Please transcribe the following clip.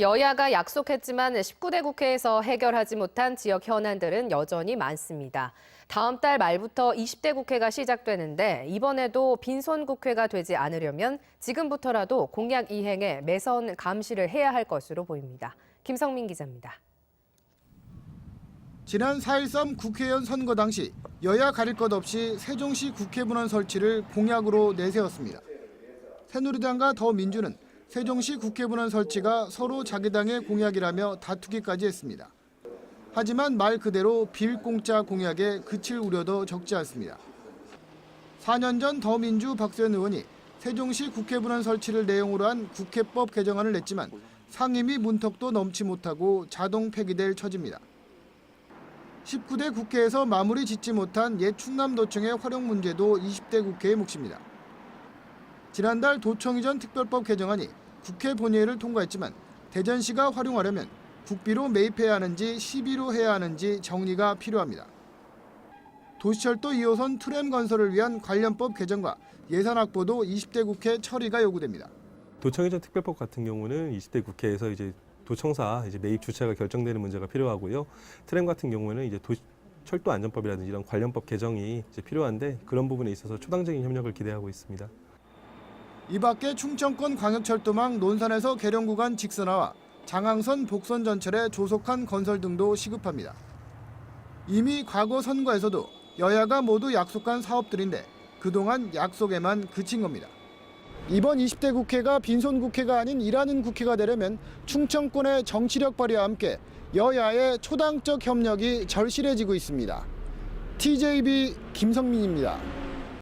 여야가 약속했지만 19대 국회에서 해결하지 못한 지역 현안들은 여전히 많습니다. 다음 달 말부터 20대 국회가 시작되는데 이번에도 빈손 국회가 되지 않으려면 지금부터라도 공약 이행에 매선 감시를 해야 할 것으로 보입니다. 김성민 기자입니다. 지난 4.13 국회의원 선거 당시 여야 가릴 것 없이 세종시 국회문헌 설치를 공약으로 내세웠습니다. 새누리당과 더민주는 세종시 국회문헌 설치가 서로 자기 당의 공약이라며 다투기까지 했습니다. 하지만 말 그대로 빌공짜 공약에 그칠 우려도 적지 않습니다. 4년 전 더민주 박수현 의원이 세종시 국회문헌 설치를 내용으로 한 국회법 개정안을 냈지만 상임위 문턱도 넘지 못하고 자동 폐기될 처지입니다. 19대 국회에서 마무리 짓지 못한 옛 충남도청의 활용 문제도 20대 국회의 몫입니다. 지난달 도청 이전 특별법 개정안이 국회 본회의를 통과했지만 대전시가 활용하려면 국비로 매입해야 하는지 시비로 해야 하는지 정리가 필요합니다. 도시철도 2호선 트램 건설을 위한 관련법 개정과 예산 확보도 20대 국회 처리가 요구됩니다. 도청이전 특별법 같은 경우는 20대 국회에서 이제 도청사 이제 매입 주체가 결정되는 문제가 필요하고요. 트램 같은 경우는 이제 도, 철도 안전법이라든지 이런 관련법 개정이 이제 필요한데 그런 부분에 있어서 초당적인 협력을 기대하고 있습니다. 이 밖에 충청권 광역철도망 논산에서 계룡 구간 직선화와 장항선 복선 전철의 조속한 건설 등도 시급합니다. 이미 과거 선거에서도 여야가 모두 약속한 사업들인데 그동안 약속에만 그친 겁니다. 이번 20대 국회가 빈손 국회가 아닌 일하는 국회가 되려면 충청권의 정치력 발휘와 함께 여야의 초당적 협력이 절실해지고 있습니다. TJB 김성민입니다.